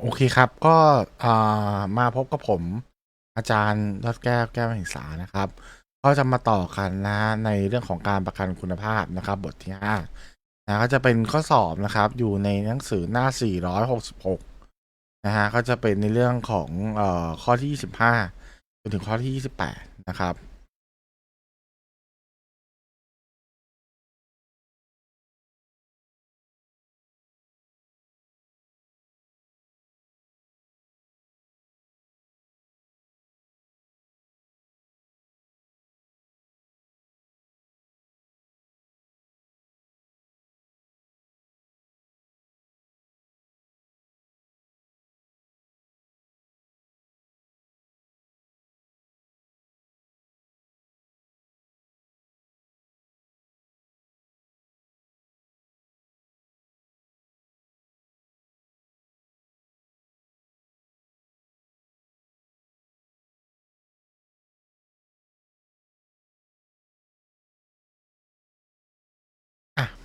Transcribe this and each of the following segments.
โอเคครับก็มาพบกับผมอาจารย์ยอดแก้วแก้วแห่งสานะครับ ก็จะมาต่อกันนะในเรื่องของการประกันคุณภาพนะครับ บทที่ห้านะก็จะเป็นข้อสอบนะครับ อยู่ในหนังสือหน้า 466 นะฮะก็จะเป็นในเรื่องของเอ่อข้อที่ 25จนถึงข้อที่ 28 นะครับ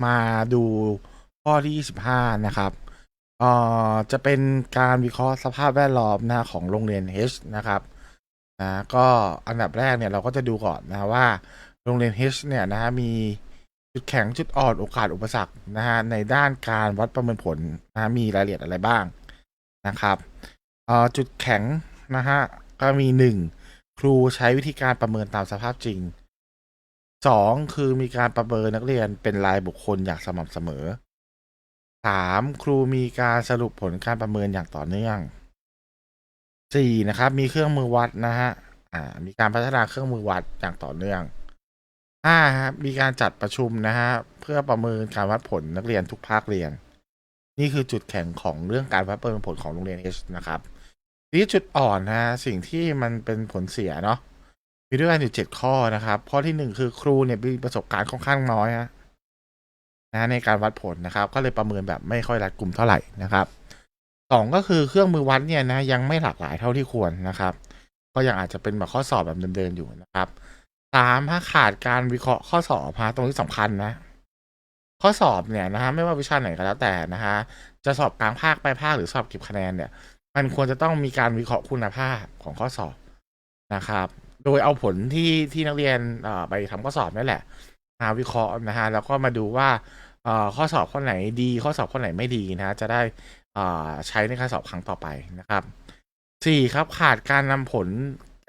มาดูข้อที่ 25 นะครับเอ่อจะเป็นการวิเคราะห์สภาพแวดล้อมนะของโรงเรียน H นะครับนะก็อันดับแรกเนี่ยเราก็จะดูก่อนนะว่าโรงเรียน H เนี่ยนะฮะมีจุดแข็งจุดอ่อนโอกาสอุปสรรคนะฮะในด้านการวัดประเมินผลนะฮะมีรายละเอียดอะไรบ้างนะครับเอ่อจุดแข็งนะฮะก็มีหนึ่งครูใช้วิธีการประเมินตามสภาพจริง สองคือมีการประเมินนักเรียนเป็นรายบุคคลอย่างสม่ำเสมอสามครูมีการสรุปผลการประเมินอย่างต่อเนื่องสี่นะครับ มีเครื่องมือวัดนะฮะอ่ามีการพัฒนาเครื่องมือวัดอย่างต่อเนื่องห้าครับมีการจัดประชุมนะฮะเพื่อประเมินการวัดผลนักเรียนทุกภาคเรียน นี่คือจุดแข็งของเรื่องการวัดประเมินผลของโรงเรียน H นะครับทีนี้จุดอ่อนนะฮะสิ่งที่มันเป็นผลเสียเนาะ มีด้วยกันอยู่เจ็ดข้อนะครับ ข้อที่หนึ่งคือครูเนี่ยมีประสบการณ์ค่อนข้างน้อยฮะนะในการวัดผลนะครับ ก็เลยประเมินแบบไม่ค่อยรัดกลุ่มเท่าไหร่นะครับสองก็คือเครื่องมือวัดเนี่ยนะยังไม่หลากหลายเท่าที่ควรนะครับ ก็ยังอาจจะเป็นแบบข้อสอบแบบเดิมๆอยู่นะครับสามถ้าขาดการวิเคราะห์ข้อสอบฮะตรงนี้สำคัญนะ ข้อสอบเนี่ยนะฮะไม่ว่าวิชาไหนก็แล้วแต่นะฮะจะสอบกลางภาคปลายภาคหรือสอบเก็บคะแนนเนี่ย มันควรจะต้องมีการวิเคราะห์คุณภาพของข้อสอบนะครับ โดยเอาผลที่ที่นักเรียนไปทำข้อสอบนั่นแหละมาวิเคราะห์นะฮะแล้วก็มาดูว่าข้อสอบข้อไหนดีข้อสอบข้อไหนไม่ดีนะฮะจะได้ใช้ในการสอบครั้งต่อไปนะครับสี่ครับขาดการนำผล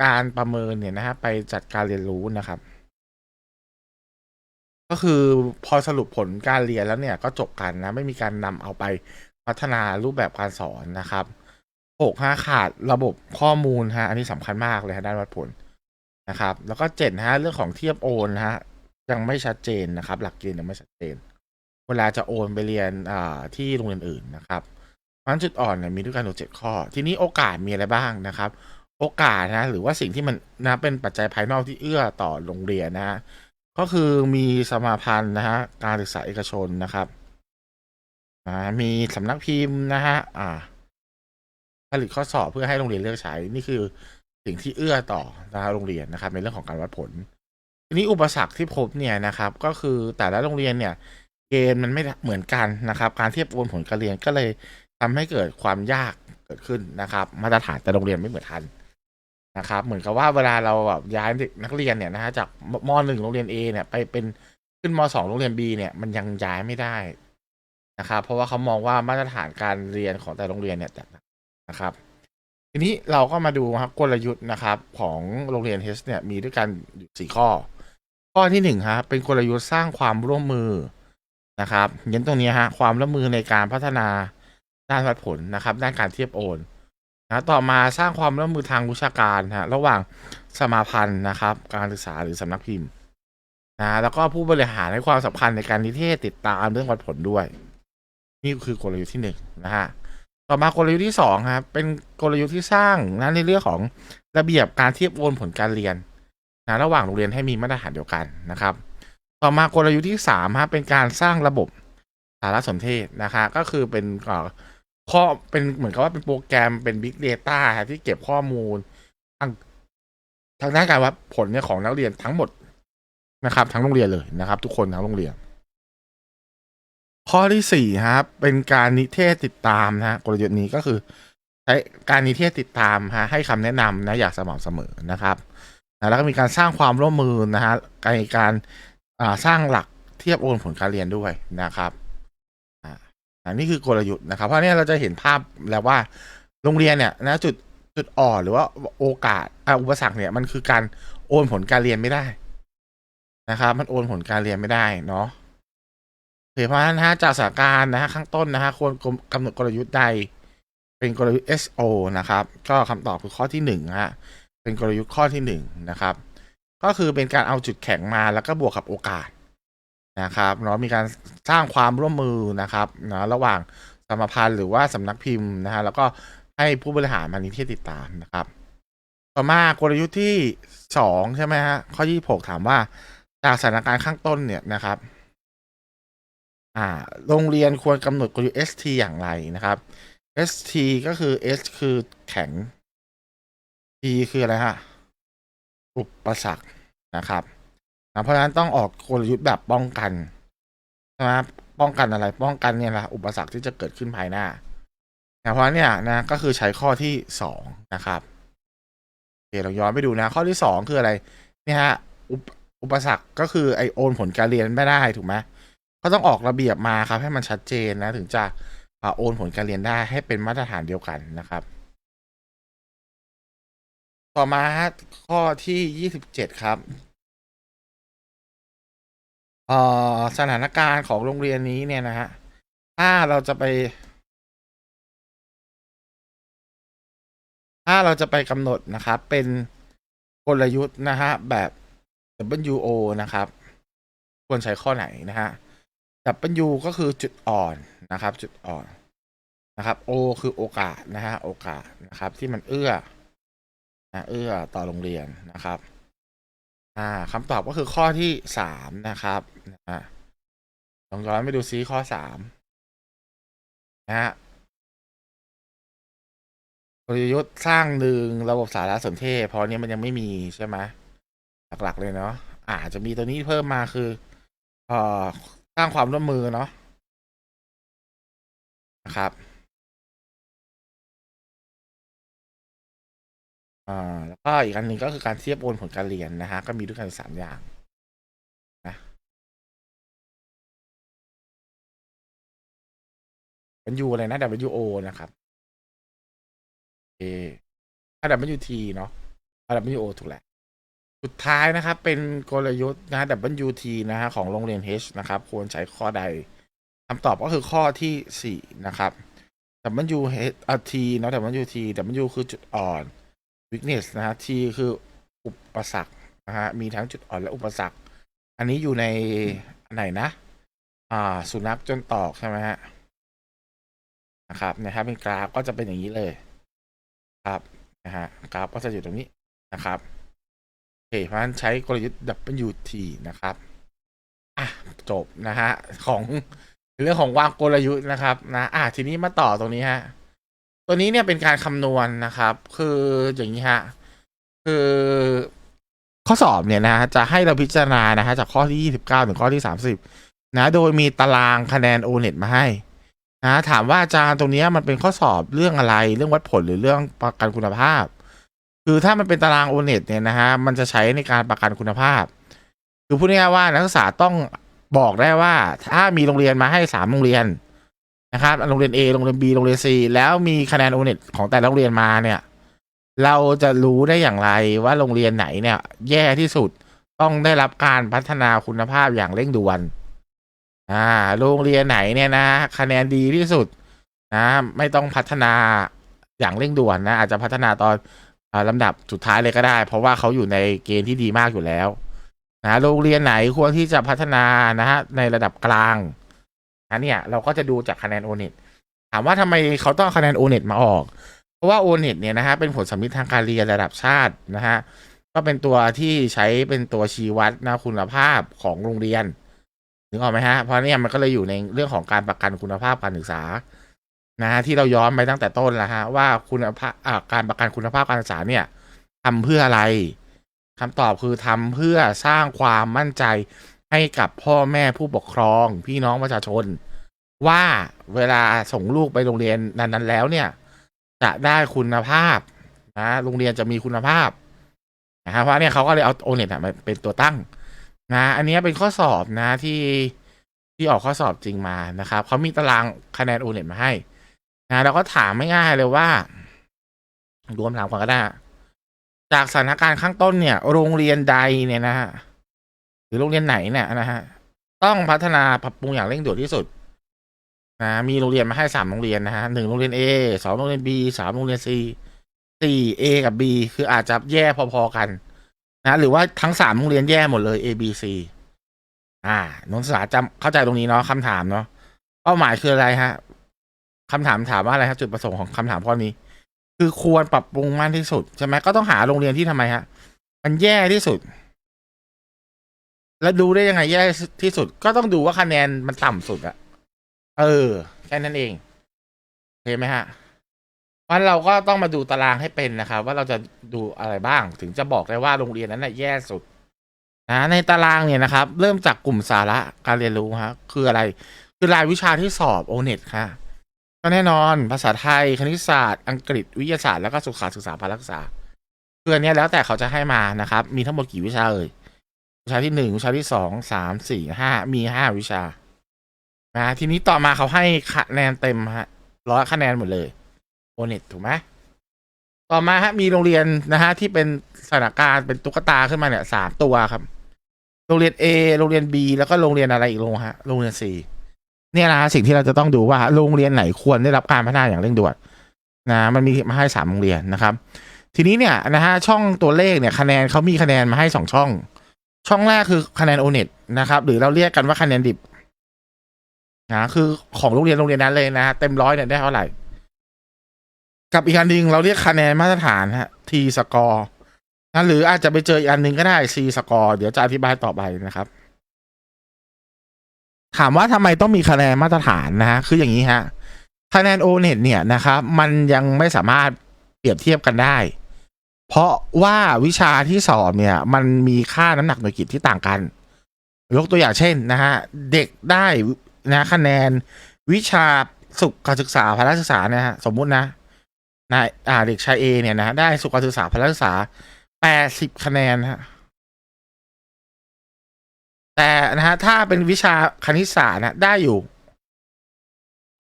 การประเมินเนี่ยนะฮะไปจัดการเรียนรู้นะครับ ก็คือพอสรุปผลการเรียนแล้วเนี่ยก็จบกันนะไม่มีการนำเอาไปพัฒนารูปแบบการสอนนะครับหกห้าขาดระบบข้อมูลฮะอันนี้สำคัญมากเลยฮะด้านวัดผล นะครับ แล้วก็เจ็ดฮะเรื่องของเทียบโอนฮะยังไม่ชัดเจนนะครับ หลักเกณฑ์ยังไม่ชัดเจน เวลาจะโอนไปเรียนอ่าที่โรงเรียนอื่นนะครับเพราะฉะนั้นจุดอ่อนเนี่ยมีด้วยกันอยู่เจ็ดข้อ ทีนี้โอกาสมีอะไรบ้างนะครับ โอกาสนะหรือว่าสิ่งที่มันนะเป็นปัจจัยภายนอกที่เอื้อต่อโรงเรียนนะฮะก็คือมีสมาพันธ์นะฮะการศึกษาเอกชนนะครับอ่ามีสำนักพิมพ์นะฮะอ่าผลิตข้อสอบเพื่อให้โรงเรียนเลือกใช้นี่คือ สิ่งที่เอื้อต่อนะโรงเรียนนะครับ ในเรื่องของการวัดผล ทีนี้อุปสรรคที่พบเนี่ยนะครับ ก็คือแต่ละโรงเรียนเนี่ยเกณฑ์มันไม่เหมือนกันนะครับ การเทียบโอนผลการเรียนก็เลยทำให้เกิดความยากเกิดขึ้นนะครับ มาตรฐานแต่โรงเรียนไม่เหมือนกันนะครับ เหมือนกับว่าเวลาเราแบบย้ายนักเรียนเนี่ยนะฮะจากมหนึ่งโรงเรียน A เนี่ยไปเป็นขึ้นมสองโรงเรียน B เนี่ยมันยังย้ายไม่ได้นะครับ เพราะว่าเขามองว่ามาตรฐานการเรียนของแต่โรงเรียนเนี่ยแตกต่างนะครับ ทีนี้เราก็มาดูครับกลยุทธ์นะครับ ของโรงเรียนเฮสเนี่ยมีด้วยกันอยู่สี่ข้อ ข้อที่หนึ่งฮะเป็นกลยุทธ์สร้างความร่วมมือนะครับเน้นตรงนี้ฮะความร่วมมือในการพัฒนาด้านวัดผลนะครับ ด้านการเทียบโอนนะต่อมาสร้างความร่วมมือทางวิชาการฮะระหว่างสมาพันธ์นะครับ การศึกษาหรือสำนักพิมพ์นะแล้วก็ผู้บริหารให้ความสำคัญในการนิเทศติดตามเรื่องวัดผลด้วย นี่คือกลยุทธ์ที่หนึ่งนะฮะ ต่อมากลยุทธ์ที่สองครับ เป็นกลยุทธ์ที่สร้างนะในเรื่องของระเบียบการเทียบโอนผลการเรียนนะระหว่างโรงเรียนให้มีมาตรฐานเดียวกันนะครับ ต่อมากลยุทธ์ที่สามครับเป็นการสร้างระบบสารสนเทศนะคะก็คือเป็นข้อเป็นเหมือนกับว่าเป็นโปรแกรมเป็น Big Data ครับที่เก็บข้อมูลทางทางด้านการวัดผลเนี่ยของนักเรียนทั้งหมดนะครับ ทั้งโรงเรียนเลยนะครับ ทุกคนทั้งโรงเรียน ข้อที่สี่ครับ เป็นการนิเทศติดตามนะฮะกลยุทธ์นี้ก็คือใช้การนี้ที่จะติดตามฮะให้คำแนะนำนะอย่างสม่ำเสมอนะครับแล้วก็มีการสร้างความร่วมมือนะฮะในการสร้างหลักเทียบโอนผลการเรียนด้วยนะครับอ่าอันนี้คือกลยุทธ์นะครับ เพราะนี่เราจะเห็นภาพแล้วว่าโรงเรียนเนี่ยนะจุดจุดอ่อนหรือว่าโอกาสอุปสรรคเนี่ยมันคือการโอนผลการเรียนไม่ได้นะครับ มันโอนผลการเรียนไม่ได้เนาะ เพราะฉะนั้นะฮะจากสถานการณ์นะฮะข้างต้นนะฮะควรกำหนดกลยุทธ์ใด เป็นกลยุทธ์ SO นะครับ ก็คำตอบคือข้อที่หนึ่งฮะเป็นกลยุทธ์ข้อที่หนึ่งนะครับ ก็คือเป็นการเอาจุดแข็งมาแล้วก็บวกกับโอกาสนะครับเนาะมีการสร้างความร่วมมือนะครับนะระหว่างสมพันธ์หรือว่าสำนักพิมพ์นะฮะแล้วก็ให้ผู้บริหารมานิเทศติดตามนะครับ ต่อมากลยุทธ์ที่สองใช่ไหมฮะข้อที่หกถามว่าจากสถานการณ์ข้างต้นเนี่ยนะครับ อ่าโรงเรียนควรกำหนดกลยุทธ์ ST อย่างไรนะครับ ST ก็คือ S คือแข็ง T คืออะไรฮะอุปสรรคนะครับนะเพราะฉะนั้นต้องออกกลยุทธ์แบบป้องกันนะครับป้องกันอะไรป้องกันเนี่ยแหละอุปสรรคที่จะเกิดขึ้นภายหน้านะเพราะเนี่ยนะก็คือใช้ข้อที่สองนะครับโอเคเราย้อนไปดูนะข้อที่สองคืออะไรเนี่ยฮะอุปอุปสรรคก็คือไอโอนผลการเรียนไม่ได้ถูกไหม ก็ต้องออกระเบียบมาครับ ให้มันชัดเจนนะ ถึงจะโอนผลการเรียนได้ให้เป็นมาตรฐานเดียวกันนะครับ ต่อมาข้อที่ยี่สิบเจ็ดครับอ่อสถานการณ์ของโรงเรียนนี้เนี่ยนะฮะถ้าเราจะไป ถ้าเราจะไปกำหนดนะครับเป็นกลยุทธ์นะฮะแบบ WO นะครับ ควรใช้ข้อไหนนะฮะ W ก็คือจุดอ่อนนะครับ จุดอ่อนนะครับ O คือโอกาสนะฮะโอกาสนะครับ ที่มันเอื้อนะเอื้อต่อโรงเรียนนะครับอ่าคำตอบก็คือข้อที่สามนะครับนะฮะลองย้อนไปดูซิข้อสามนะฮะกลยุทธ์สร้างหนึ่งระบบสารสนเทศ เพราะเนี้ยมันยังไม่มีใช่ไหมหลักๆเลยเนาะอาจจะมีตัวนี้เพิ่มมาคือเอ่อ สร้างความร่วมมือเนาะนะครับ อ่า แล้วก็อีกอันหนึ่งก็คือการเทียบโอนผลการเรียนนะฮะ ก็มีด้วยกันสามอย่างนะเป็นยูอะไรนะ WO นะครับเอถ้า WT เนาะถ้า WO ถูกแหละ สุดท้ายนะครับ เป็นกลยุทธ์นะ WT นะฮะของโรงเรียน H นะครับ ควรใช้ข้อใดคำตอบก็คือข้อที่สี่นะครับ W T เนาะ W T W คือจุดอ่อน weakness นะฮะ T คืออุปสรรคนะฮะ มีทั้งจุดอ่อนและอุปสรรค อันนี้อยู่ในไหนนะ อ่า สุนัขจนตอกใช่ไหมฮะ นะครับ นะครับ เป็นกราฟก็จะเป็นอย่างนี้เลย ครับ นะฮะ กราฟก็จะอยู่ตรงนี้นะครับ อเคเพราะฉะนั้นใช้กลยุทธ์ WT นะครับ อะ จบนะฮะ ของเรื่องของวางกลยุทธ์นะครับ นะ อะ ทีนี้มาต่อตรงนี้ฮะ ตัวนี้เนี่ยเป็นการคำนวณนะครับ คืออย่างนี้ฮะ คือข้อสอบเนี่ยนะ จะให้เราพิจารณานะฮะ จากข้อที่ 29 ถึงข้อที่ 30 นะ โดยมีตารางคะแนนโอเน็ตมาให้ นะ ถามว่าอาจารย์ตรงนี้มันเป็นข้อสอบเรื่องอะไร เรื่องวัดผลหรือเรื่องประกันคุณภาพ คือถ้ามันเป็นตารางโอเน็ตเนี่ยนะฮะมันจะใช้ในการประกันคุณภาพ คือพูดง่ายๆว่านักศึกษาต้องบอกได้ว่า ถ้ามีโรงเรียนมาให้สามโรงเรียนนะครับโรงเรียน A โรงเรียน B โรงเรียน C แล้วมีคะแนนโอเน็ตของแต่ละโรงเรียนมาเนี่ย เราจะรู้ได้อย่างไรว่าโรงเรียนไหนเนี่ย แย่ที่สุดต้องได้รับการพัฒนาคุณภาพอย่างเร่งด่วน อ่า โรงเรียนไหนเนี่ยนะคะแนนดีที่สุดนะ ไม่ต้องพัฒนาอย่างเร่งด่วนนะ อาจจะพัฒนาตอน ลำดับสุดท้ายเลยก็ได้ เพราะว่าเขาอยู่ในเกณฑ์ที่ดีมากอยู่แล้วนะโรงเรียนไหนควรที่จะพัฒนานะฮะในระดับกลางนะเนี่ยเราก็จะดูจากคะแนนโอเน็ตถามว่าทำไมเขาต้องคะแนนโอเน็ตมาออก เพราะว่าโอเน็ตเนี่ยนะฮะเป็นผลสำลิดทางการเรียนระดับชาตินะฮะก็เป็นตัวที่ใช้เป็นตัวชี้วัดนะคุณภาพของโรงเรียนนึกออกไหมฮะเพราะเนี่ยมันก็เลยอยู่ในเรื่องของการประกันคุณภาพการศึกษา นะฮะที่เราย้อนไปตั้งแต่ต้นแล้วฮะว่าคุณภาพอ่าการประกันคุณภาพการศึกษาเนี่ยทำเพื่ออะไรคำตอบคือทำเพื่อสร้างความมั่นใจให้กับพ่อแม่ผู้ปกครอง พี่น้องประชาชน ว่าเวลาส่งลูกไปโรงเรียนนั้น ๆ แล้วเนี่ย จะได้คุณภาพนะโรงเรียนจะมีคุณภาพนะครับเพราะเนี่ยเขาก็เลยเอาโอเน็ตมาเป็นตัวตั้งนะอันนี้เป็นข้อสอบนะที่ที่ออกข้อสอบจริงมานะครับเขามีตารางคะแนนโอเน็ตมาให้ นะแล้วก็ถามไม่ง่ายเลยว่า รวมถามก่อนก็ได้ จากสถานการณ์ข้างต้นเนี่ย โรงเรียนใดเนี่ยนะฮะหรือโรงเรียนไหนเนี่ยนะฮะต้องพัฒนาปรับปรุงอย่างเร่งด่วนที่สุดนะมีโรงเรียนมาให้สามโรงเรียนนะฮะหนึ่งโรงเรียน A สองโรงเรียน B สามโรงเรียน C สี่ A กับ B คืออาจจะแย่พอๆกัน นะหรือว่าทั้งสามโรงเรียนแย่หมดเลย A B C อ่านนทศึกษาจำเข้าใจตรงนี้เนาะคำถามเนาะเป้าหมายคืออะไรฮะ คำถามถามว่าอะไรครับจุดประสงค์ของคำถามข้อนี้ คือควรปรับปรุงมากที่สุดใช่ไหมก็ต้องหาโรงเรียนที่ทำไมฮะ มันแย่ที่สุด แล้วดูได้ยังไงแย่ที่สุด ก็ต้องดูว่าคะแนนมันต่ำสุดอะเออแค่นั้นเองเห็นไหมฮะเพราเราก็ต้องมาดูตารางให้เป็นนะครับ ว่าเราจะดูอะไรบ้าง ถึงจะบอกได้ว่าโรงเรียนนั้นน่ะแย่สุดนะในตารางเนี่ยนะครับ เริ่มจากกลุ่มสาระการเรียนรู้ฮะคืออะไร คือรายวิชาที่สอบโอเน็ตค่ะ ก็แน่นอนภาษาไทยคณิตศาสตร์ อังกฤษวิทยาศาสตร์แล้วก็สุขศึกษาพละศึกษาคืออันเนี้ยแล้วแต่เขาจะให้มานะครับ มีทั้งหมดกี่วิชาเอ่ยวิชาที่หนึ่งวิชาที่สองสามสี่ห้ามีห้าวิชานะทีนี้ต่อมาเขาให้คะแนนเต็มฮะร้อยคะแนนหมดเลยโอเน็ตถูกไหมต่อมาฮะมีโรงเรียนนะฮะที่เป็นสถานการณ์เป็นตุ๊กตาขึ้นมาเนี่ยสามตัวครับ โรงเรียน A โรงเรียน B แล้วก็โรงเรียนอะไรอีกโรงฮะโรงเรียน C เนี่ยนะสิ่งที่เราจะต้องดูว่าโรงเรียนไหนควรได้รับการพัฒนาอย่างเร่งด่วนนะมันมีมาให้สามโรงเรียนนะครับ ทีนี้เนี่ยนะฮะช่องตัวเลขเนี่ยคะแนนเขามีคะแนนมาให้สองช่อง ช่องแรกคือคะแนนโอเน็ตนะครับ หรือเราเรียกกันว่าคะแนนดิบนะคือของโรงเรียนโรงเรียนนั้นเลยนะเต็มร้อยเนี่ยได้เท่าไหร่ กับอีกอันหนึ่งเราเรียกคะแนนมาตรฐานฮะ T สกอร์นะหรืออาจจะไปเจออีกอันหนึ่งก็ได้ C สกอร์เดี๋ยวจะอธิบายต่อไปนะครับ ถามว่าทำไมต้องมีคะแนนมาตรฐานนะฮะคืออย่างนี้ฮะคะแนนโอเน็ตเนี่ยนะครับ มันยังไม่สามารถเปรียบเทียบกันได้ เพราะว่าวิชาที่สอบเนี่ย มันมีค่าน้ำหนักหน่วยกิตที่ต่างกัน ยกตัวอย่างเช่นนะฮะเด็กได้นะคะแนนวิชาสุขศึกษาพละศึกษาเนี่ยฮะสมมุตินะนะอ่าเด็กชายเอเนี่ยนะได้สุขศึกษาพละศึกษาแปดสิบคะแนนฮะ แต่นะฮะถ้าเป็นวิชาคณิตศาสตร์นะได้อยู่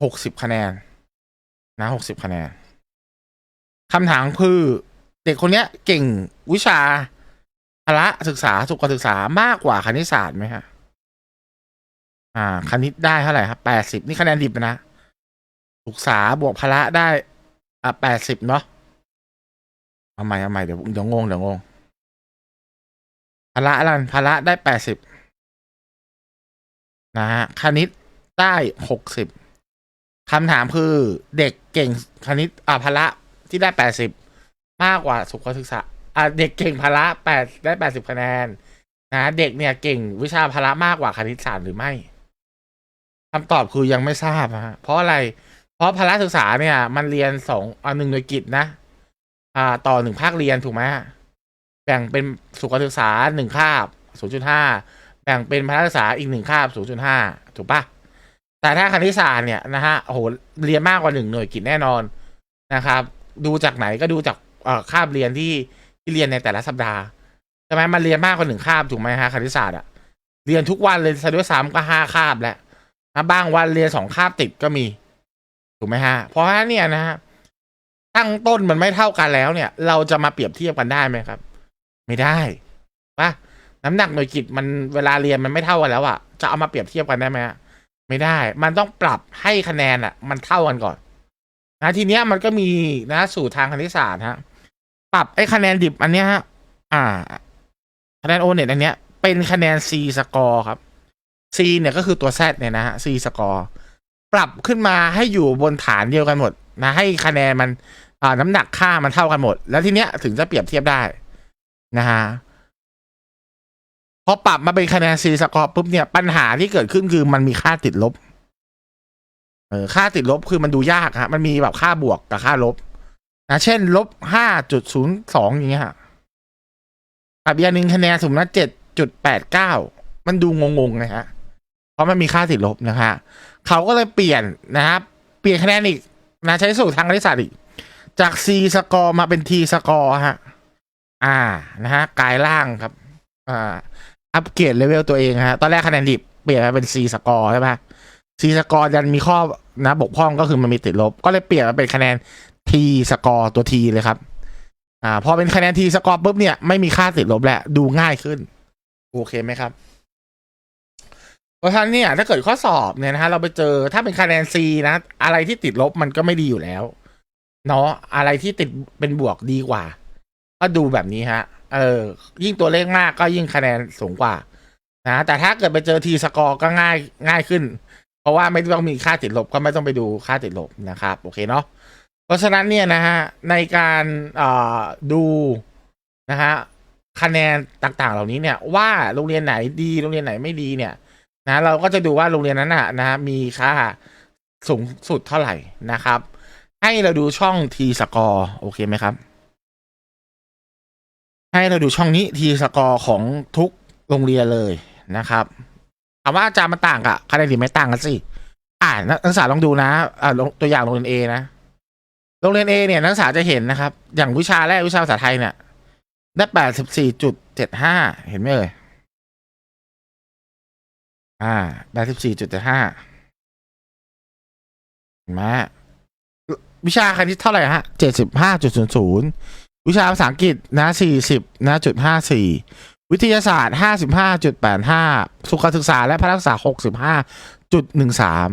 หกสิบคะแนน นะหกสิบคะแนนคำถามคือเด็กคนเนี้ยเก่งวิชาพละศึกษาสุขศึกษามากกว่าคณิตศาสตร์ไหมฮะอ่า คณิตได้เท่าไหร่ครับแปดสิบนี่คะแนนดิบนะศึกษาบวกพละได้ อ่าแปดสิบเนาะเอาใหม่เอาใหม่เดี๋ยวเดี๋ยวงงเดี๋ยวงงพละลันพละได้แปดสิบ นะฮะคณิตได้หกสิบคำถามคือเด็กเก่งคณิตอ่าพละที่ได้แปดสิบมากกว่าสุขศึกษาอ่าเด็กเก่งพละแปดได้แปดสิบคะแนนนะเด็กเนี่ยเก่งวิชาพละมากกว่าคณิตศาสตร์หรือไม่คำตอบคือยังไม่ทราบฮะเพราะอะไร เพราะพละศึกษาเนี่ย มันเรียนสองอันหนึ่งหน่วยกิจนะ อ่า ต่อหนึ่งภาคเรียนถูกไหมแบ่งเป็นสุขศึกษาหนึ่งคาบศูนย์จุดห้า แบ่งเป็นพละศึกษาอีกหนึ่งคาบศูนย์จุดห้าถูกปะแต่ถ้าคณิตศาสตร์เนี่ยนะฮะโอ้โหเรียนมากกว่าหนึ่งหน่วยกิจแน่นอนนะครับ ดูจากไหนก็ดูจากคาบเรียนที่ที่เรียนในแต่ละสัปดาห์ใช่ไหมมันเรียนมากกว่าหนึ่งคาบถูกไหมฮะคณิตศาสตร์อะเรียนทุกวันเลยซะด้วยซ้ำก็ห้าคาบแล้วนะบางวันเรียนสองคาบติดก็มี ถูกไหมฮะ เพราะว่าเนี่ยนะฮะตั้งต้นมันไม่เท่ากันแล้วเนี่ย เราจะมาเปรียบเทียบกันได้ไหมครับ ไม่ได้ปะ น้ำหนักหน่วยกิจมันเวลาเรียนมันไม่เท่ากันแล้วอะจะเอามาเปรียบเทียบกันได้ไหมฮะไม่ได้ มันต้องปรับให้คะแนนอะมันเท่ากันก่อน นะทีเนี้ยมันก็มีนะสูตรทางคณิตศาสตร์ฮะ ปรับไอ้คะแนนดิบอันเนี้ยฮะ อ่า คะแนนโอเน็ตอันเนี้ย เป็นคะแนน C สกอร์ครับ C เนี่ยก็คือตัว Z เนี่ยนะฮะ C สกอร์ปรับขึ้นมาให้อยู่บนฐานเดียวกันหมด นะ ให้คะแนนมัน อ่า น้ำหนักค่ามันเท่ากันหมด แล้วทีเนี้ยถึงจะเปรียบเทียบได้ นะฮะ พอปรับมาเป็นคะแนน C สกอร์ปุ๊บเนี่ยปัญหาที่เกิดขึ้นคือมันมีค่าติดลบ เออค่าติดลบคือมันดูยากฮะ มันมีแบบค่าบวกกับค่าลบนะเช่นลบห้าจุดศูนย์สองอย่างเงี้ยฮะกับอีกอย่าหนึ่งคะแนนสมมติเจ็ดจุดแปดเก้ามันดูงงๆนะฮะ เพราะมันมีค่าติดลบนะฮะเขาก็เลยเปลี่ยนนะครับ เปลี่ยนคะแนนอีกนะใช้สูตรทางคณิตศาสตร์อีก จาก C สกอร์มาเป็น T สกอร์ฮะ อ่านะฮะกลายร่างครับ อ่า อัปเกรดเลเวลตัวเองฮะ ตอนแรกคะแนนดิบเปลี่ยนมาเป็น C สกอร์ใช่ปะ C สกอร์ยันมีข้อนะบกพร่องก็คือมันมีติดลบ ก็เลยเปลี่ยนมาเป็นคะแนน T สกอร์ตัว T เลยครับ อ่า พอเป็นคะแนน T สกอร์ปุ๊บเนี่ยไม่มีค่าติดลบแหล้วดูง่ายขึ้น โอเคไหมครับ เพราะฉะนั้นเนี่ยถ้าเกิดข้อสอบเนี่ยนะฮะเราไปเจอถ้าเป็นคะแนน C นะ อะไรที่ติดลบมันก็ไม่ดีอยู่แล้ว เนาะอะไรที่ติดเป็นบวกดีกว่า ก็ดูแบบนี้ฮะ เออ ยิ่งตัวเลขมากก็ยิ่งคะแนนสูงกว่า นะ แต่ถ้าเกิดไปเจอทีสกอร์ก็ง่ายง่ายขึ้น เพราะว่าไม่ต้องมีค่าติดลบก็ไม่ต้องไปดูค่าติดลบนะครับ โอเคเนาะ เพราะฉะนั้นเนี่ยนะฮะในการดูนะฮะคะแนนต่างๆ เหล่านี้เนี่ยว่าโรงเรียนไหนดีโรงเรียนไหนไม่ดีเนี่ย นะ เราก็จะดูว่าโรงเรียนนั้นน่ะนะฮะมีค่าสูงสุดเท่าไหร่นะครับ ให้เราดูช่อง T สกอร์โอเคไหมครับ ให้เราดูช่องนี้ T สกอร์ของทุกโรงเรียนเลยนะครับถามว่าอาจารย์มันต่างกับคะแนนดิบไม่ต่างกันสิอ่านักศึกษาลองดูนะอ่าตัวอย่างโรงเรียน A นะโรงเรียน A เนี่ยนักศึกษาจะเห็นนะครับ อย่างวิชาแรกวิชาภาษาไทยเนี่ยได้แปดสิบสี่จุดเจ็ดห้าเห็นไหมเอ่ยอ่าแปดสิบสี่จุดเจ็ดห้าเห็นไหมวิชาคณิตเท่าไหร่ฮะเจ็ดสิบห้าจุดศูนย์ศูนย์ วิชาภาษาอังกฤษนะสี่สิบนะจุดห้าสี่วิทยาศาสตร์ห้าสิบห้าจุดแปดห้าสุขศึกษาและพละศึกษาหกสิบห้าจุดหนึ่งสาม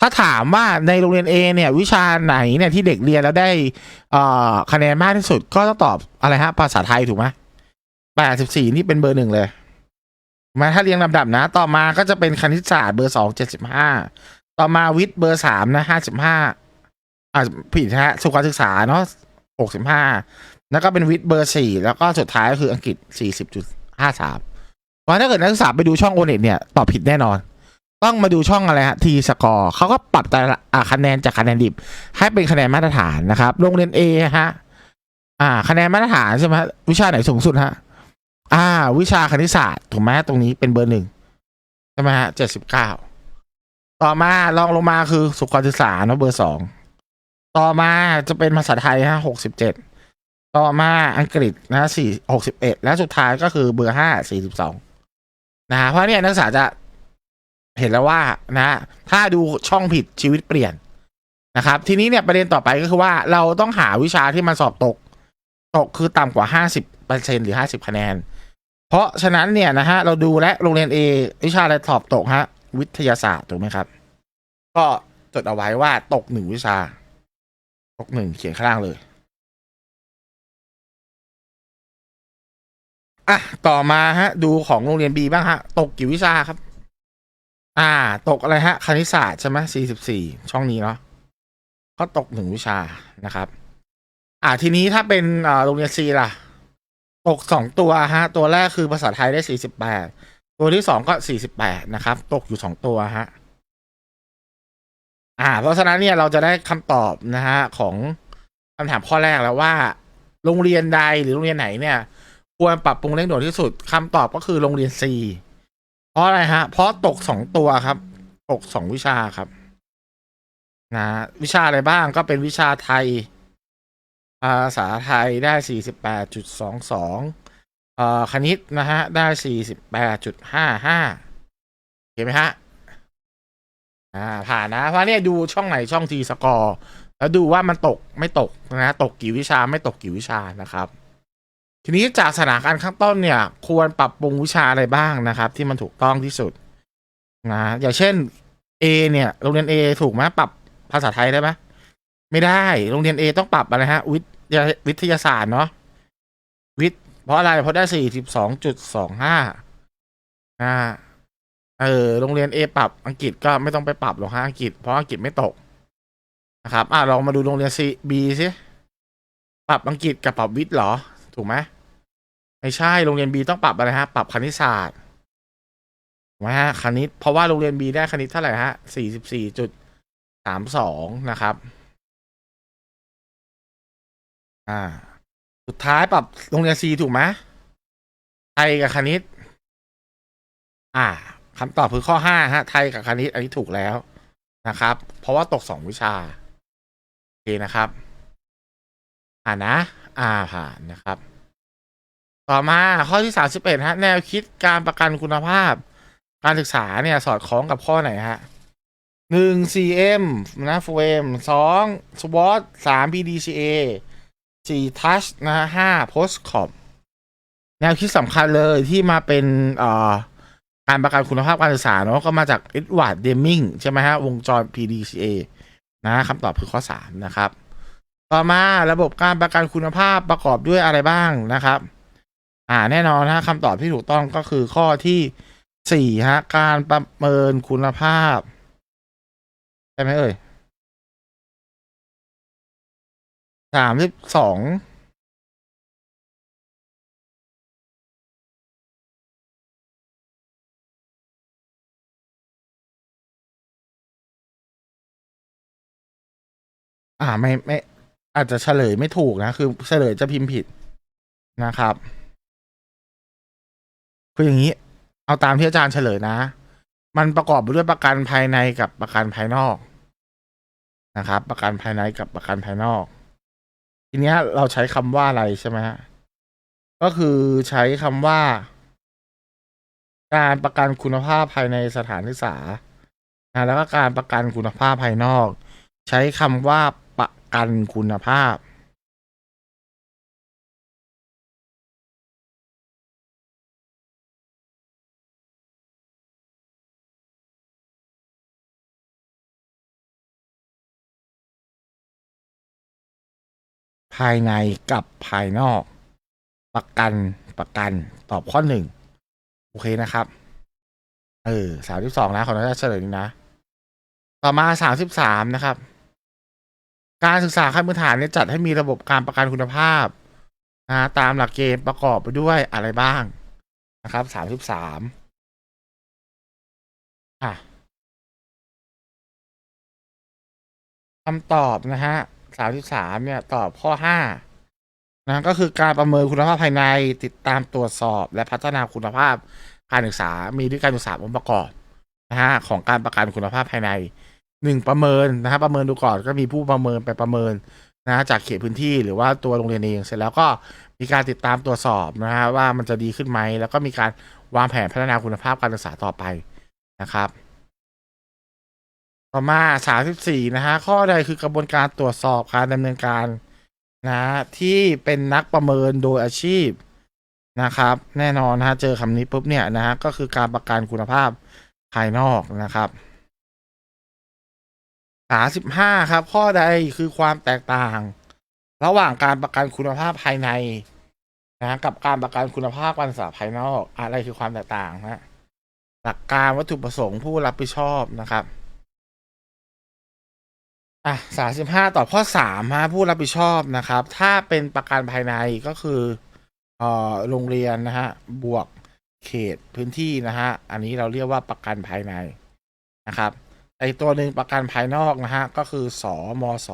ถ้าถามว่าในโรงเรียน A เนี่ย วิชาไหนเนี่ยที่เด็กเรียนแล้วได้คะแนนมากที่สุดก็ต้องตอบอะไรฮะ ภาษาไทยถูกไหมแปดสิบสี่นี่เป็นเบอร์หนึ่งเลยมาถ้าเรียงลำดับนะ ต่อมาก็จะเป็นคณิตศาสตร์เบอร์สองเจ็ดสิบห้าต่อมาวิทย์เบอร์สามนะห้าสิบห้าอ่าผิดฮะสุขศึกษาเนาะหกสิบห้า แล้วก็เป็นวิทย์เบอร์สี่แล้วก็สุดท้ายก็คืออังกฤษสี่สิบจุดห้าสามเพราะถ้าเกิดนักศึกษาไปดูช่องโอเน็ตเนี่ยตอบผิดแน่นอน ต้องมาดูช่องอะไรฮะทีสกอร์เขาก็ปรับแต่คะแนนจากคะแนนดิบ ให้เป็นคะแนนมาตรฐานนะครับ โรงเรียน A ฮะอ่า คะแนนมาตรฐานใช่ไหมวิชาไหนสูงสุดฮะอ่า วิชาคณิตศาสตร์ถูกไหมตรงนี้เป็นเบอร์หนึ่งใช่ไหมฮะเจ็ดสิบเก้าต่อมาลองลงมาคือสุขศึกษาเนาะเบอร์สองต่อมาจะเป็นภาษาไทยฮะหกสิบเจ็ด ต่อมาอังกฤษนะสี่หกสิบเอ็ดและสุดท้ายก็คือเบอร์ห้าสี่สิบสองนะฮะเพราะเนี่ยนักศึกษาจะเห็นแล้วว่านะถ้าดูช่องผิดชีวิตเปลี่ยนนะครับ ทีนี้เนี่ยประเด็นต่อไปก็คือว่าเราต้องหาวิชาที่มันสอบตก ตกคือต่ำกว่าห้าสิบเปอร์เซ็นหรือห้าสิบคะแนน เพราะฉะนั้นเนี่ยนะฮะเราดูและโรงเรียน A วิชาอะไรสอบตกฮะวิทยาศาสตร์ถูกไหมครับ ก็จดเอาไว้ว่าตกหนึ่งวิชา ตกหนึ่งเขียนข้างล่างเลย อะต่อมาฮะ ดูของโรงเรียน B บ้างฮะ ตกกี่วิชาครับ อ่า ตกอะไรฮะ คณิตศาสตร์ใช่ไหมสี่สิบสี่ช่องนี้เนาะก็ตกหนึ่งวิชานะครับ อ่าทีนี้ถ้าเป็นโรงเรียนซีล่ะ ตกสองตัวฮะ ตัวแรกคือภาษาไทยได้สี่สิบแปดตัวที่สองก็สี่สิบแปดนะครับ ตกอยู่สองตัวฮะอ่า เพราะฉะนั้นเนี่ยเราจะได้คำตอบนะฮะของคำถามข้อแรกแล้วว่า โรงเรียนใดหรือโรงเรียนไหนเนี่ย ควรปรับปรุงเร่งด่วนที่สุดคำตอบก็คือโรงเรียนซีเพราะอะไรฮะ เพราะตกสองตัวครับ ตกสองวิชาครับ นะวิชาอะไรบ้างก็เป็นวิชาไทย ภาษาไทยได้สี่สิบแปดจุดสองสองเอ่อคณิตนะฮะ ได้สี่สิบแปดจุดห้าห้าเห็นไหมฮะ อ่า ผ่านนะเพราะเนี่ยดูช่องไหนช่องทีสกอร์ แล้วดูว่ามันตกไม่ตกนะ ตกกี่วิชาไม่ตกกี่วิชานะครับ ทีนี้จากสถานการณ์ข้างต้นเนี่ย ควรปรับปรุงวิชาอะไรบ้างนะครับ ที่มันถูกต้องที่สุดนะอย่างเช่น A เนี่ยโรงเรียน A ถูกไหมปรับภาษาไทยได้ไหมไม่ได้โรงเรียน A ต้องปรับอะไรฮะ วิทยาวิทยาศาสตร์เนาะวิทย์เพราะอะไรเพราะได้สี่สิบสองจุดสองห้าอ่าเออโรงเรียน A ปรับอังกฤษก็ไม่ต้องไปปรับหรอกฮะอังกฤษเพราะอังกฤษไม่ตกนะครับอ่าลองมาดูโรงเรียน C B สิปรับอังกฤษกับปรับวิทย์เหรอ ถูกไหม ไม่ใช่โรงเรียน B ต้องปรับอะไรฮะ ปรับคณิตศาสตร์ถูกไหมฮะคณิต เพราะว่าโรงเรียน B ได้คณิตเท่าไหร่ฮะสี่สิบสี่จุดสามสองนะครับ อ่า สุดท้ายปรับโรงเรียน C ถูกไหมไทยกับคณิต อ่าคำตอบคือข้อห้าฮะ ไทยกับคณิต อันนี้ถูกแล้วนะครับ เพราะว่าตกสองวิชา โอเคนะครับ อ่านะ อ่าผ่านนะครับ ต่อมาข้อที่สามสิบเอ็ดฮะ แนวคิดการประกันคุณภาพ การศึกษาเนี่ย สอดคล้องกับข้อไหนฮะหนึ่ง CM นะเฟมสอง SWOT สาม PDCA สี่ Touch นะฮะห้า Postcop แนวคิดสำคัญเลยที่มาเป็นเอ่อการประกันคุณภาพการศึกษาเนาะก็มาจาก Edward Deming ใช่ไหมฮะ วงจร PDCA นะคำตอบคือข้อสามนะครับ ต่อมาระบบการประกันคุณภาพประกอบด้วยอะไรบ้างนะครับ อ่าแน่นอนนะคำตอบที่ถูกต้องก็คือข้อที่สี่ฮะ การประเมินคุณภาพ ใช่ไหมเอ่ยสามสิบสองอ่าไม่ไม่ อาจจะเฉลยไม่ถูกนะ คือเฉลยจะพิมพ์ผิดนะครับ คืออย่างนี้ เอาตามที่อาจารย์เฉลยนะ มันประกอบไปด้วยประกันภายในกับประกันภายนอกนะครับ ประกันภายในกับประกันภายนอก ทีเนี้ยเราใช้คำว่าอะไรใช่ไหมฮะก็คือใช้คำว่า การประกันคุณภาพภายในสถานศึกษานะแล้วก็การประกันคุณภาพภายนอก ใช้คำว่าประกันคุณภาพ ภายในกับภายนอก ประกันประกันตอบข้อหนึ่งโอเคนะครับ เออสามสิบสองนะ ขออนุญาตเฉลยนะ ต่อมาสามสิบสามนะครับ การศึกษาขั้นพื้นฐานเนี่ยจัดให้มีระบบการประกันคุณภาพนะตามหลักเกณฑ์ประกอบไปด้วยอะไรบ้างนะครับสามสิบสามอะคำตอบนะฮะ สามสิบสามเนี่ย ตอบข้อห้านะก็คือการประเมินคุณภาพภายในติดตามตรวจสอบ และพัฒนาคุณภาพการศึกษา มีด้วยการศึกษาองค์ประกอบนะฮะของการประกันคุณภาพภายในหนึ่งประเมินนะฮะประเมินดูก่อนก็มีผู้ประเมินไปประเมินนะฮะจากเขตพื้นที่หรือว่าตัวโรงเรียนเองเสร็จแล้วก็มีการติดตามตรวจสอบนะฮะว่ามันจะดีขึ้นไหมแล้วก็มีการวางแผนพัฒนาคุณภาพการศึกษาต่อไปนะครับ ต่อมาสามสิบสี่นะฮะ ข้อใดคือกระบวนการตรวจสอบการดำเนินการนะที่เป็นนักประเมินโดยอาชีพนะครับ แน่นอนฮะเจอคำนี้ปุ๊บเนี่ยนะฮะก็คือการประกันคุณภาพภายนอกนะครับสาสิบห้าครับ ข้อใดคือความแตกต่าง ระหว่างการประกันคุณภาพภายในนะกับการประกันคุณภาพการศึกษาภายนอก อะไรคือความแตกต่างนะหลักการวัตถุประสงค์ผู้รับผิดชอบนะครับ อะสามสิบห้าต่อข้อสามฮะผู้รับผิดชอบนะครับ ถ้าเป็นประกันภายในก็คือเอ่อโรงเรียนนะฮะบวกเขตพื้นที่นะฮะอันนี้เราเรียกว่าประกันภายในนะครับไอตัวหนึ่งประกันภายนอกนะฮะก็คือสอมส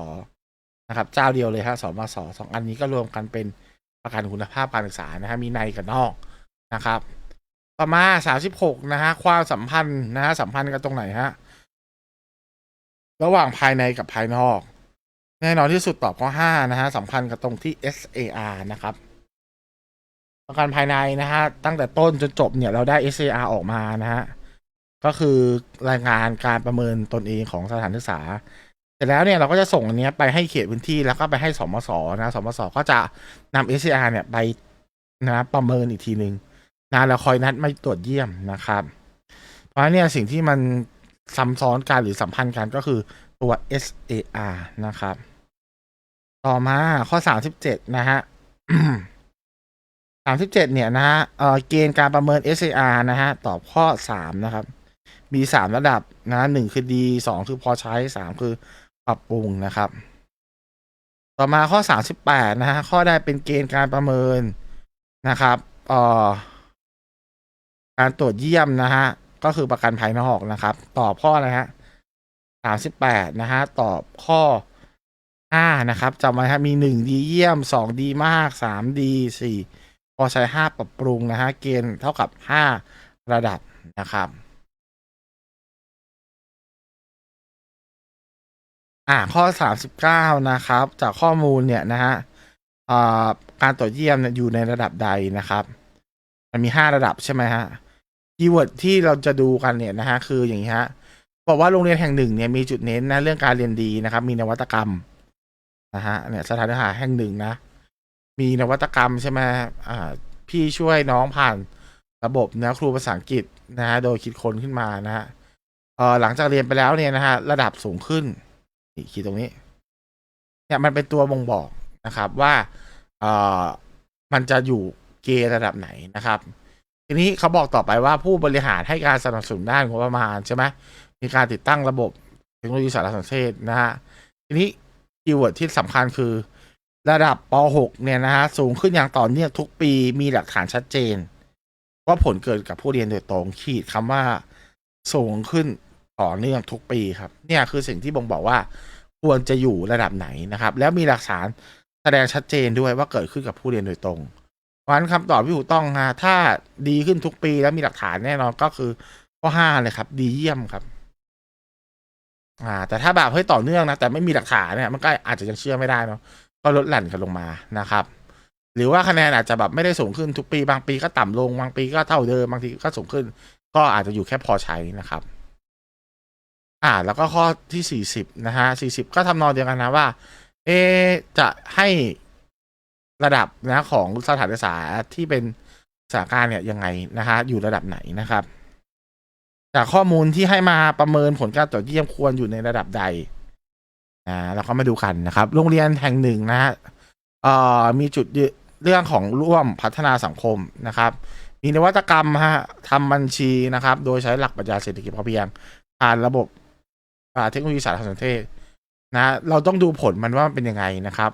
นะครับ เจ้าเดียวเลยฮะสมสสองอันนี้ก็รวมกันเป็นประกันคุณภาพการศึกษานะฮะมีในกับนอกนะครับ ต่อมาสามสิบหกนะฮะความสัมพันธ์นะฮะสัมพันธ์กันตรงไหนฮะ ระหว่างภายในกับภายนอก แน่นอนที่สุดตอบข้อห้านะฮะสำคัญกับตรงที่ SAR นะครับประกันภายในนะฮะตั้งแต่ต้นจนจบเนี่ยเราได้ SAR ออกมานะฮะก็คือรายงานการประเมินตนเองของสถานศึกษาเสร็จแล้วเนี่ยเราก็จะส่งอันเนี้ยไปให้เขตพื้นที่แล้วก็ไปให้สมสนะสมสก็จะนำ SAR เนี่ยไปนะประเมินอีกทีหนึ่งนะแล้วคอยนัดมาตรวจเยี่ยมนะครับ เพราะเนี่ยสิ่งที่มัน ซ้ำซ้อนกันหรือสัมพันธ์กันก็คือตัว SAR นะครับ ต่อมาข้อ 37 นะฮะ37 เนี่ยนะฮะเเกณฑ์การประเมิน SAR นะฮะ ตอบข้อ 3 นะครับ มี 3 ระดับนะหนึ่งคือดี 2 คือพอใช้ 3 คือปรับปรุงนะครับ ต่อมาข้อ 38 นะฮะ ข้อใดเป็นเกณฑ์การประเมินนะครับเอ่อการตรวจเยี่ยมนะฮะ ก็คือประกันภายนอกนะครับ ตอบข้ออะไรฮะสามสิบแปดนะฮะตอบข้อห้านะครับจำไว้ครับมีหนึ่งดีเยี่ยมสองดีมากสามดีสี่พอใช้ห้าปรับปรุงนะฮะเกณฑ์เท่ากับห้าระดับนะครับอ่าข้อสามสิบเก้านะครับ จากข้อมูลเนี่ยนะฮะการตรวจเยี่ยมยอยู่ในระดับใดนะครับ มันมีห้าระดับใช่ไหมฮะ คีย์เวิร์ดที่เราจะดูกันเนี่ยนะฮะคืออย่างนี้ฮะบอกว่าโรงเรียนแห่งหนึ่งเนี่ยมีจุดเน้นนะเรื่องการเรียนดีนะครับ มีนวัตกรรมนะฮะเนี่ยสถานศึกษาแห่งหนึ่งนะ มีนวัตกรรมใช่ไหมอ่าพี่ช่วยน้องผ่านระบบนะครูภาษาอังกฤษนะฮะโดยคิดค้นขึ้นมานะฮะเออหลังจากเรียนไปแล้วเนี่ยนะฮะระดับสูงขึ้นนี่ขีดตรงนี้เนี่ยมันเป็นตัวบ่งบอกนะครับว่าเออมันจะอยู่เกณฑ์ระดับไหนนะครับ ทีนี้เขาบอกต่อไปว่าผู้บริหารให้การสนับสนุนด้านงบประมาณใช่ไหมมีการติดตั้งระบบเทคโนโลยีสารสนเทศนะฮะทีนี้คีย์เวิร์ดที่สำคัญคือ ระดับป .6 เนี่ยนะฮะสูงขึ้นอย่างต่อเนื่องทุกปีมีหลักฐานชัดเจน ว่าผลเกิดกับผู้เรียนโดยตรงขีดคำว่าสูงขึ้นต่อเนื่องทุกปีครับ เนี่ยคือสิ่งที่บ่งบอกว่าควรจะอยู่ระดับไหนนะครับ แล้วมีหลักฐานแสดงชัดเจนด้วยว่าเกิดขึ้นกับผู้เรียนโดยตรง ราะฉะนั้นคำตอบที่ถูกต้องฮะถ้าดีขึ้นทุกปีแล้วมีหลักฐานแน่นอนก็คือข้อห้าเลยครับ ดีเยี่ยมครับ อ่า แต่ถ้าแบบเฮ้ต่อเนื่องนะแต่ไม่มีหลักฐานเนี่ยมันก็อาจจะยังเชื่อไม่ได้เนาะก็ลดหลั่นกันลงมานะครับ หรือว่าคะแนนอาจจะแบบไม่ได้สูงขึ้นทุกปี บางปีก็ต่ำลงบางปีก็เท่าเดิมบางทีก็สูงขึ้น ก็อาจจะอยู่แค่พอใช้นะครับ อ่า แล้วก็ข้อที่สี่สิบนะฮะสี่สิบก็ทำนองเดียวกันนะว่า เอจะให้ ระดับนะของสถานศึกษาที่เป็นสถานการณ์เนี่ยยังไงนะฮะอยู่ระดับไหนนะครับ จากข้อมูลที่ให้มาประเมินผลการตรวจเยี่ยมควรอยู่ในระดับใดอ่าเราก็มาดูกันนะครับ โรงเรียนแห่งหนึ่งนะฮะเอ่อมีจุดเรื่องของร่วมพัฒนาสังคมนะครับ มีนวัตกรรมฮะทำบัญชีนะครับ โดยใช้หลักปรัชญาเศรษฐกิจพอเพียงผ่านระบบอาเทคโนโลยีสารสนเทศนะ เราต้องดูผลมันว่ามันเป็นยังไงนะครับ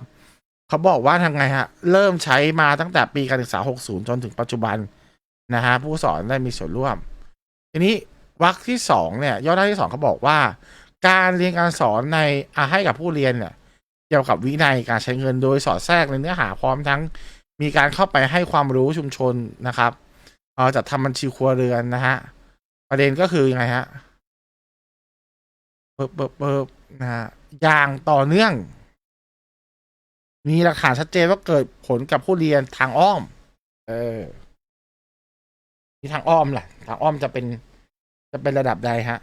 เขาบอกว่าทำไงฮะ เริ่มใช้มาตั้งแต่ปีการศึกษา 60 จนถึงปัจจุบันนะฮะผู้สอนได้มีส่วนร่วม ทีนี้วรรคที่สองเนี่ยย่อหน้าที่สองเขาบอกว่า การเรียนการสอนในอาให้กับผู้เรียนเนี่ยเกี่ยวกับวินัยการใช้เงินโดยสอดแทรกในเนื้อหาพร้อมทั้งมีการเข้าไปให้ความรู้ชุมชนนะครับเออจัดทำบัญชีครัวเรือนนะฮะประเด็นก็คือยังไงฮะเปิบเปิบเปิบนะฮะอย่างต่อเนื่อง มีหลักฐานชัดเจนว่าเกิดผลกับผู้เรียนทางอ้อม เออมีทางอ้อมแหละทางอ้อมจะเป็น จะเป็นระดับใดฮะ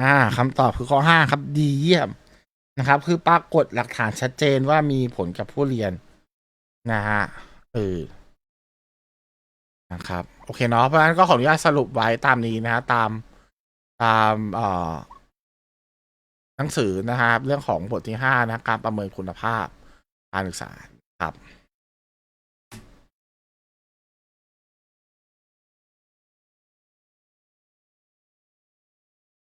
อ่าคำตอบคือข้อห้าครับ ดีเยี่ยม นะครับ คือปรากฏหลักฐานชัดเจนว่ามีผลกับผู้เรียนนะฮะเออนะครับ โอเคเนาะเพราะฉะนั้นก็ขออนุญาตสรุปไว้ตามนี้นะฮะตามตามเอ่อหนังสือนะครับ เรื่องของบทที่ห้านะการประเมินคุณภาพการศึกษาครับ